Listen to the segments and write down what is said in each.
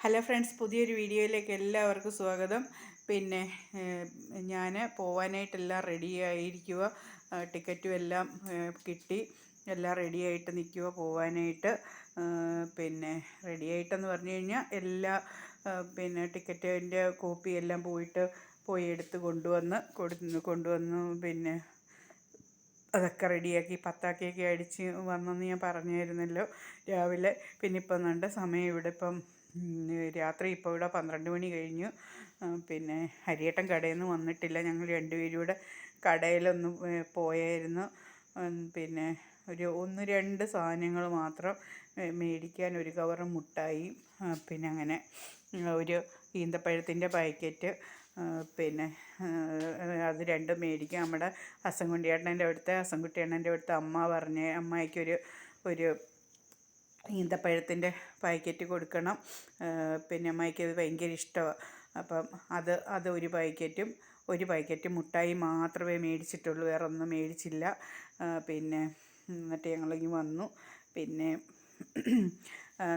Hello friends പുതിയൊരു വീഡിയോയിലേക്ക് എല്ലാവർക്കും സ്വാഗതം. പിന്നെ ഞാൻ പോവാനായിട്ടെല്ലാം റെഡി ആയിരിക്കുക ടിക്കറ്റും എല്ലാം കിട്ടി. എല്ലാം റെഡിയായിട്ട് നിൽക്കുക പോവാനായിട്ട്. പിന്നെ റെഡിയായിട്ടെന്ന് പറഞ്ഞു കഴിഞ്ഞാൽ എല്ലാ പിന്നെ ടിക്കറ്റിന്റെ കോപ്പി എല്ലാം പോയിട്ട് പോയി എടുത്ത് കൊണ്ടുവന്ന് കൊടു കൊണ്ടുവന്നു പിന്നെ അതൊക്കെ റെഡിയാക്കി പത്താക്കിയൊക്കെ അടിച്ച് വന്നെന്ന് ഞാൻ പറഞ്ഞായിരുന്നല്ലോ രാവിലെ. പിന്നെ ഇപ്പം നല്ല സമയം ഇവിടെ ഇപ്പം രാത്രി ഇപ്പോൾ ഇവിടെ പന്ത്രണ്ട് മണി കഴിഞ്ഞു. പിന്നെ ഹരിയേട്ടൻ കടയിൽ നിന്ന് വന്നിട്ടില്ല. ഞങ്ങൾ രണ്ടുപേരും കൂടെ കടയിലൊന്ന് പോയായിരുന്നു. പിന്നെ ഒരു ഒന്ന് രണ്ട് സാധനങ്ങൾ മാത്രം മേടിക്കാൻ ഒരു കവർ മുട്ടായി പിന്നെ അങ്ങനെ ഒരു ഈന്തപ്പഴത്തിന്റെ പാക്കറ്റ് പിന്നെ അത് രണ്ടും മേടിക്കാം. നമ്മുടെ അസംകുട്ടിയേട്ടന്റെ അടുത്ത് അസംകുട്ടിയേട്ടന്റെ അടുത്ത് അമ്മ പറഞ്ഞ് അമ്മയ്ക്കൊരു ഒരു ഈന്തപ്പഴത്തിന്റെ പാക്കറ്റ് കൊടുക്കണം. പിന്നെ അമ്മയ്ക്ക് അത് ഭയങ്കര ഇഷ്ടമാണ് അപ്പം അത് അത് ഒരു പാക്കറ്റും ഒരു പാക്കറ്റ് മുട്ടായി മാത്രമേ മേടിച്ചിട്ടുള്ളൂ. വേറെ ഒന്നും മേടിച്ചില്ല. പിന്നെ എന്നിട്ട് ഞങ്ങളിങ്ങ് വന്നു. പിന്നെ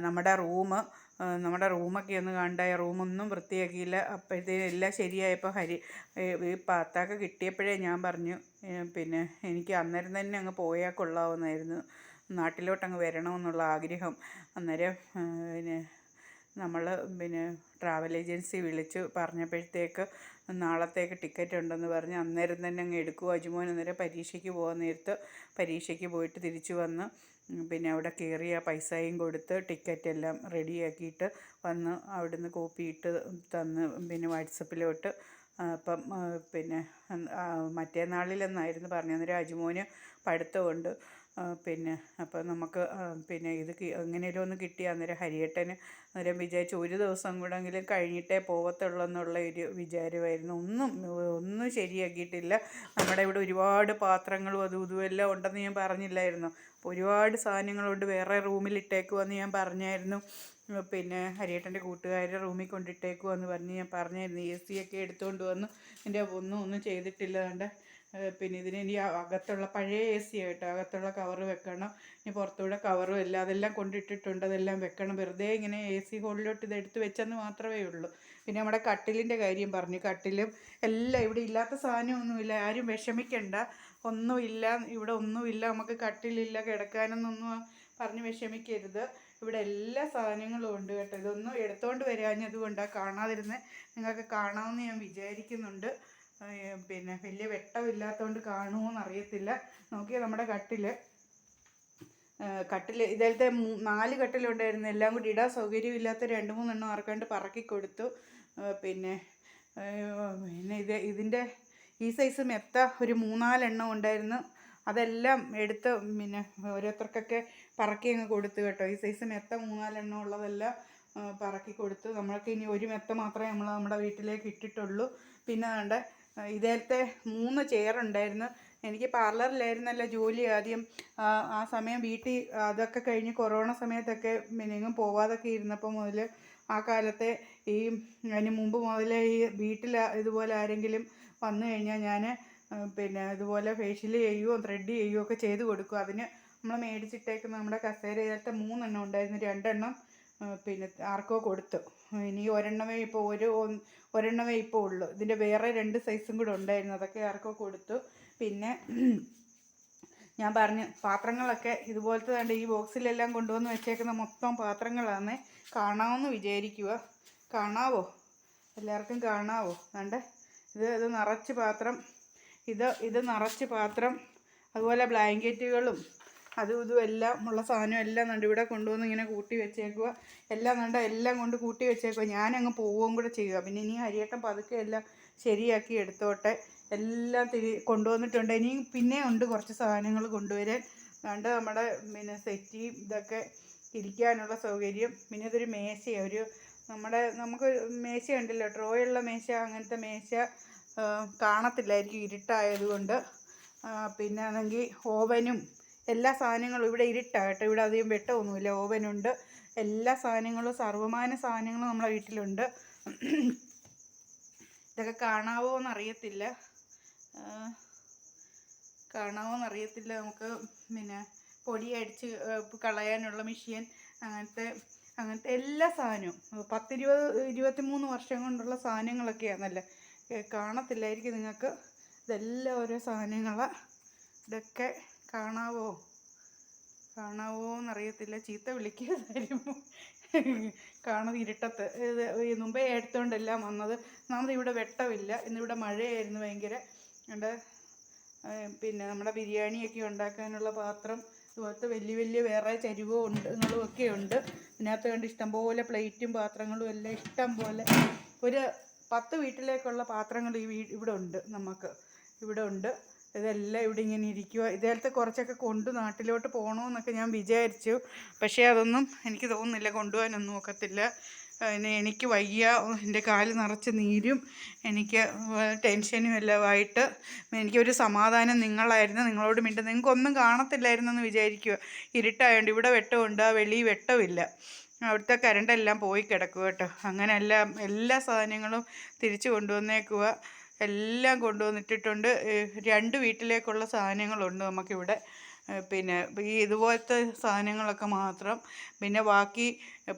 നമ്മുടെ റൂം നമ്മുടെ റൂമൊക്കെ ഒന്ന് കണ്ടായ റൂമൊന്നും വൃത്തിയാക്കിയില്ല. അപ്പോഴത്തേനും എല്ലാം ശരിയായപ്പോൾ ഹരി ഈ പാത്താക്ക കിട്ടിയപ്പോഴേ ഞാൻ പറഞ്ഞു പിന്നെ എനിക്ക് അന്നേരം തന്നെ അങ്ങ് പോയാൽ കൊള്ളാവുന്നായിരുന്നു നാട്ടിലോട്ടങ്ങ് വരണമെന്നുള്ള ആഗ്രഹം. അന്നേരം പിന്നെ നമ്മൾ പിന്നെ ട്രാവൽ ഏജൻസി വിളിച്ചു പറഞ്ഞപ്പോഴത്തേക്ക് നാളത്തേക്ക് ടിക്കറ്റ് ഉണ്ടെന്ന് പറഞ്ഞ് അന്നേരം തന്നെ അങ്ങ് എടുക്കുക അജുമോൻ അന്നേരം പരീക്ഷയ്ക്ക് പോകാൻ നേരത്ത് പരീക്ഷയ്ക്ക് പോയിട്ട് തിരിച്ചു വന്ന് പിന്നെ അവിടെ കയറി ആ പൈസയും കൊടുത്ത് ടിക്കറ്റ് എല്ലാം റെഡിയാക്കിയിട്ട് വന്ന് അവിടുന്ന് കോപ്പി ഇട്ട് തന്ന് പിന്നെ വാട്സപ്പിലോട്ട്. അപ്പം പിന്നെ മറ്റേ നാളിലെന്നായിരുന്നു പറഞ്ഞത്. അന്നേരം അജുമോന് പഠിത്തമുണ്ട്. പിന്നെ അപ്പോൾ നമുക്ക് പിന്നെ ഇത് എങ്ങനെയെങ്കിലും എങ്ങനെയും ഒന്ന് കിട്ടി അന്നേരം ഹരിയേട്ടന് അന്നേരം വിചാരിച്ചു ഒരു ദിവസം കൂടെങ്കിലും കഴിഞ്ഞിട്ടേ പോകത്തുള്ളൂ എന്നുള്ള ഒരു വിചാരമായിരുന്നു. ഒന്നും ഒന്നും ശരിയാക്കിയിട്ടില്ല. നമ്മുടെ ഇവിടെ ഒരുപാട് പാത്രങ്ങളും അതും ഇതും എല്ലാം ഉണ്ടെന്ന് ഞാൻ പറഞ്ഞില്ലായിരുന്നു. ഒരുപാട് സാധനങ്ങളുണ്ട് വേറെ റൂമിൽ റൂമിലിട്ടേക്കുമെന്ന് ഞാൻ പറഞ്ഞായിരുന്നു. പിന്നെ ഹരിയേട്ടന്റെ കൂട്ടുകാരുടെ റൂമിൽ കൊണ്ടിട്ടേക്കുമെന്ന് പറഞ്ഞ് ഞാൻ പറഞ്ഞായിരുന്നു. എ സി ഒക്കെ എടുത്തുകൊണ്ട് വന്ന്. എന്റെ ഒന്നും ഒന്നും ചെയ്തിട്ടില്ല കണ്ട്. പിന്നെ ഇതിന് ഇനി അകത്തുള്ള പഴയ എ സി ആയിട്ട് അകത്തുള്ള കവർ വെക്കണം. ഇനി പുറത്തൂടെ കവറും എല്ലാം അതെല്ലാം കൊണ്ടിട്ടിട്ടുണ്ട്. അതെല്ലാം വെക്കണം. വെറുതെ ഇങ്ങനെ എ സി ഹോളിലോട്ട് ഇത് എടുത്ത് വെച്ചെന്ന് മാത്രമേ ഉള്ളൂ. പിന്നെ നമ്മുടെ കട്ടിലിന്റെ കാര്യം പറഞ്ഞു. കട്ടിലും എല്ലാം ഇവിടെ ഇല്ലാത്ത സാധനമൊന്നുമില്ല. ആരും വിഷമിക്കണ്ട. ഒന്നുമില്ല. ഇവിടെ ഒന്നുമില്ല. നമുക്ക് കട്ടിലില്ല. കിടക്കാനൊന്നും പറഞ്ഞ് വിഷമിക്കരുത്. ഇവിടെ എല്ലാ സാധനങ്ങളും ഉണ്ട് കേട്ടോ. ഇതൊന്നും എടുത്തോണ്ട് വരാഞ്ഞത് കൊണ്ടാണ് കാണാതിരുന്നത് നിങ്ങൾക്ക് കാണാമെന്ന് ഞാൻ വിചാരിക്കുന്നുണ്ട്. പിന്നെ വലിയ വെട്ടമില്ലാത്തതുകൊണ്ട് കാണുമോയെന്ന് അറിയത്തില്ല. നോക്കിയാൽ നമ്മുടെ കട്ടിൽ കട്ടിൽ ഇതിലത്തെ നാല് കട്ടിലുണ്ടായിരുന്നു. എല്ലാം കൂടി ഇടാൻ സൗകര്യമില്ലാത്ത രണ്ട് മൂന്നെണ്ണം ആർക്കാണ്ട് പറക്കി കൊടുത്തു. പിന്നെ പിന്നെ ഇത് ഇതിന്റെ ഈ സൈസ് മെത്ത ഒരു മൂന്നാലെണ്ണം ഉണ്ടായിരുന്നു. അതെല്ലാം എടുത്ത് പിന്നെ ഓരോരുത്തർക്കൊക്കെ പറക്കി അങ്ങ് കൊടുത്തു കേട്ടോ. ഈ സൈസ് മെത്ത മൂന്നാലെണ്ണം ഉള്ളതെല്ലാം പറക്കി കൊടുത്തു നമ്മൾക്ക് ഇനി ഒരു മെത്ത മാത്രമേ നമ്മൾ നമ്മുടെ വീട്ടിലേക്ക് ഇട്ടിട്ടുള്ളൂ. പിന്നെ വേണ്ട ഇതേലത്തെ മൂന്ന് ചെയർ ഉണ്ടായിരുന്നു. എനിക്ക് പാർലറിലായിരുന്നല്ല ജോലി ആദ്യം. ആ, സമയം വീട്ടിൽ അതൊക്കെ കഴിഞ്ഞ് കൊറോണ സമയത്തൊക്കെ മിനിങ്ങും പോവാതൊക്കെ ഇരുന്നപ്പോൾ മുതൽ ആ കാലത്തെ ഈ അതിന് മുമ്പ് മുതലേ ഈ വീട്ടിൽ ഇതുപോലെ ആരെങ്കിലും വന്നു കഴിഞ്ഞാൽ ഞാൻ പിന്നെ ഇതുപോലെ ഫേഷ്യൽ ചെയ്യുകയോ ത്രെഡ് ചെയ്യുകയോ ഒക്കെ ചെയ്ത് കൊടുക്കും. അതിന് നമ്മൾ മേടിച്ചിട്ടേക്കുന്ന നമ്മുടെ കസേര ഇതിലത്തെ മൂന്നെണ്ണം ഉണ്ടായിരുന്നു. രണ്ടെണ്ണം പിന്നെ ആർക്കോ കൊടുത്തു. ഇനി ഒരെണ്ണമേ ഇപ്പോൾ ഒരു ഒരെണ്ണമേ ഇപ്പോൾ ഉള്ളൂ. ഇതിന്റെ വേറെ രണ്ട് സൈസും കൂടെ ഉണ്ടായിരുന്നു. അതൊക്കെ ആർക്കോ കൊടുത്തു. പിന്നെ ഞാൻ പറഞ്ഞു പാത്രങ്ങളൊക്കെ ഇതുപോലത്തെ കണ്ട് ഈ ബോക്സിലെല്ലാം കൊണ്ടുവന്ന് വെച്ചേക്കുന്ന മൊത്തം പാത്രങ്ങളാണ് കാണാമെന്ന് വിചാരിക്കുക കാണാവോ? എല്ലാവർക്കും കാണാവോ? കണ്ടേ? ഇത് ഇത് നിറച്ച് പാത്രം. ഇത് ഇത് നിറച്ച് പാത്രം. അതുപോലെ ബ്ലാങ്കറ്റുകളും അതും ഇതും എല്ലാം ഉള്ള സാധനം എല്ലാം കണ്ട് ഇവിടെ കൊണ്ടുവന്ന് ഇങ്ങനെ കൂട്ടി വെച്ചേക്കുക എല്ലാം കണ്ട എല്ലാം കൊണ്ട് കൂട്ടി വെച്ചേക്കുക ഞാനങ്ങ് പോവുകയും കൂടെ ചെയ്യുക പിന്നെ ഇനി ഹരിയേട്ടൻ പതുക്കെ എല്ലാം ശരിയാക്കി എടുത്തോട്ടെ. എല്ലാം തിരി കൊണ്ടുവന്നിട്ടുണ്ട്. ഇനിയും പിന്നെ ഉണ്ട് കുറച്ച് സാധനങ്ങൾ കൊണ്ടുവരാൻ. കണ്ട് നമ്മുടെ പിന്നെ സെറ്റി ഇതൊക്കെ ഇരിക്കാനുള്ള സൗകര്യം. പിന്നെ ഇതൊരു മേശയാണ് ഒരു നമ്മുടെ നമുക്ക് മേശ ഉണ്ടല്ലോ. ട്രോയുള്ള മേശ അങ്ങനത്തെ മേശ കാണത്തില്ലായിരിക്കും ഇരുട്ടായതുകൊണ്ട് പിന്നെ ആണെങ്കിൽ ഓവനും എല്ലാ സാധനങ്ങളും ഇവിടെ ഇരുട്ടാണ് കേട്ടോ. ഇവിടെ അധികം വെട്ടമൊന്നുമില്ല. ഓവനുണ്ട് എല്ലാ സാധനങ്ങളും സർവമാന സാധനങ്ങളും നമ്മളെ വീട്ടിലുണ്ട്. ഇതൊക്കെ കാണാവോ എന്നറിയത്തില്ല കാണാവോ എന്നറിയത്തില്ല നമുക്ക്. പിന്നെ പൊടി അടിച്ച് കളയാനുള്ള മെഷീൻ അങ്ങനത്തെ അങ്ങനത്തെ എല്ലാ സാധനവും. പത്തിരുപത് ഇരുപത്തിമൂന്ന് വർഷം കൊണ്ടുള്ള സാധനങ്ങളൊക്കെയാണല്ലേ കാണത്തില്ലായിരിക്കും നിങ്ങൾക്ക്. ഇതെല്ലാം ഓരോ സാധനങ്ങളാണ് ഇതൊക്കെ കാണാവോ? കാണാവോ എന്നറിയത്തില്ല ചീത്ത വിളിക്കാതായിരുന്നു കാണുന്നത് ഇരുട്ടത്ത്. ഇത് മുമ്പേ എടുത്തുകൊണ്ടെല്ലാം വന്നത്. ഒന്നാമത് ഇവിടെ വെട്ടമില്ല. ഇന്നിവിടെ മഴയായിരുന്നു ഭയങ്കര. അതുകൊണ്ട് പിന്നെ നമ്മുടെ ബിരിയാണിയൊക്കെ ഉണ്ടാക്കാനുള്ള പാത്രം ഇതുപോലത്തെ വലിയ വലിയ വേറെ ചരിവോ ഉണ്ട് ഒക്കെ ഉണ്ട്. ഇതിനകത്ത് കണ്ട് ഇഷ്ടംപോലെ പ്ലേറ്റും പാത്രങ്ങളും എല്ലാം ഇഷ്ടം പോലെ ഒരു പത്ത് വീട്ടിലേക്കുള്ള പാത്രങ്ങൾ ഈ വീ ഇവിടെ ഉണ്ട് നമുക്ക്. ഇവിടെ ഉണ്ട്. ഇതെല്ലാം ഇവിടെ ഇങ്ങനെ ഇരിക്കുക ഇതേലത്തെ കുറച്ചൊക്കെ കൊണ്ട് നാട്ടിലോട്ട് പോകണമെന്നൊക്കെ ഞാൻ വിചാരിച്ചു. പക്ഷേ അതൊന്നും എനിക്ക് തോന്നുന്നില്ല കൊണ്ടുപോകാനൊന്നും ഒക്കത്തില്ല. പിന്നെ എനിക്ക് വയ്യ എന്റെ കാൽ നിറച്ച് നീരും എനിക്ക് ടെൻഷനും എല്ലാമായിട്ട് എനിക്കൊരു സമാധാനം നിങ്ങളായിരുന്നു നിങ്ങളോട് മിണ്ടും നിങ്ങൾക്കൊന്നും കാണത്തില്ലായിരുന്നു എന്ന് വിചാരിക്കുക ഇരുട്ടായതുകൊണ്ട് ഇവിടെ വെട്ടമുണ്ട് ആ വെളി വെട്ടമില്ല അവിടുത്തെ കരണ്ടെല്ലാം പോയി കിടക്കുക കേട്ടോ. അങ്ങനെ എല്ലാം എല്ലാ സാധനങ്ങളും തിരിച്ചു കൊണ്ടുവന്നേക്കുക എല്ലാം കൊണ്ടുവന്നിട്ടിട്ടുണ്ട്. രണ്ട് വീട്ടിലേക്കുള്ള സാധനങ്ങളുണ്ട് നമുക്കിവിടെ. പിന്നെ ഈ ഇതുപോലത്തെ സാധനങ്ങളൊക്കെ മാത്രം. പിന്നെ ബാക്കി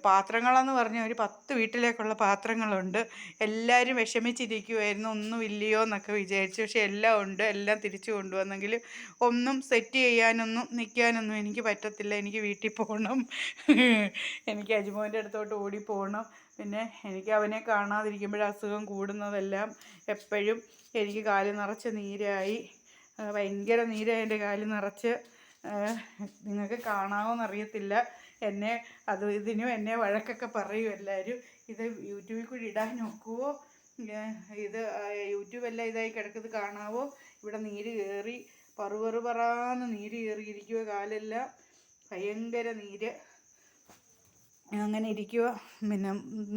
പാത്രങ്ങളെന്ന് പറഞ്ഞാൽ ഒരു പത്ത് വീട്ടിലേക്കുള്ള പാത്രങ്ങളുണ്ട്. എല്ലാവരും വിഷമിച്ചിരിക്കുമായിരുന്നു ഒന്നും ഇല്ലയോ എന്നൊക്കെ വിചാരിച്ചു. പക്ഷെ എല്ലാം ഉണ്ട്. എല്ലാം തിരിച്ചു കൊണ്ടുവന്നെങ്കിൽ ഒന്നും സെറ്റ് ചെയ്യാനൊന്നും നിൽക്കാനൊന്നും എനിക്ക് പറ്റത്തില്ല. എനിക്ക് വീട്ടിൽ പോകണം എനിക്ക് അജ്മോന്റെ അടുത്തോട്ട് ഓടി പോകണം പിന്നെ എനിക്ക് അവനെ കാണാതിരിക്കുമ്പോൾ അസുഖം കൂടുന്നതെല്ലാം എപ്പോഴും എനിക്ക് കാൽ നിറച്ച് നീരായി. ഭയങ്കര നീരായി എന്റെ കാൽ നിറച്ച്. നിങ്ങൾക്ക് കാണാമോ കാണാമോന്നറിയത്തില്ല എന്നെ അത് ഇതിനും എന്നെ വഴക്കൊക്കെ പറയും എല്ലാവരും ഇത് യൂട്യൂബിൽ കൂടി ഇടാൻ നോക്കുമോ ഇത് ആ, യൂട്യൂബ് എല്ലാം ഇതായി കിടക്കുന്നത് കാണാവോ? ഇവിടെ നീര് കയറി പറുപറു പറാന്ന് നീര് കയറിയിരിക്കുക കാലെല്ലാം. ഭയങ്കര നീര്. അങ്ങനെ ഇരിക്കുക പിന്നെ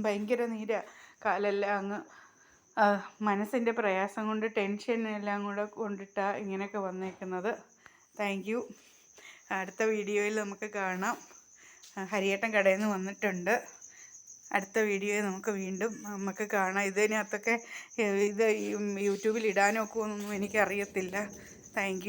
ഭയങ്കര നീര കാലെല്ലാം അങ്ങ്. മനസ്സിന്റെ പ്രയാസം കൊണ്ട് ടെൻഷൻ എല്ലാം കൂടെ കൊണ്ടിട്ടാണ് ഇങ്ങനെയൊക്കെ വന്നേക്കുന്നത്. താങ്ക് അടുത്ത വീഡിയോയിൽ നമുക്ക് കാണാം. ഹരിയേട്ടൻ കടയിൽ നിന്ന് വന്നിട്ടുണ്ട്. അടുത്ത വീഡിയോയിൽ നമുക്ക് വീണ്ടും നമുക്ക് കാണാം. ഇതിനകത്തൊക്കെ ഇത് യൂട്യൂബിൽ ഇടാനൊക്കെ ഒന്നും എനിക്കറിയത്തില്ല. താങ്ക്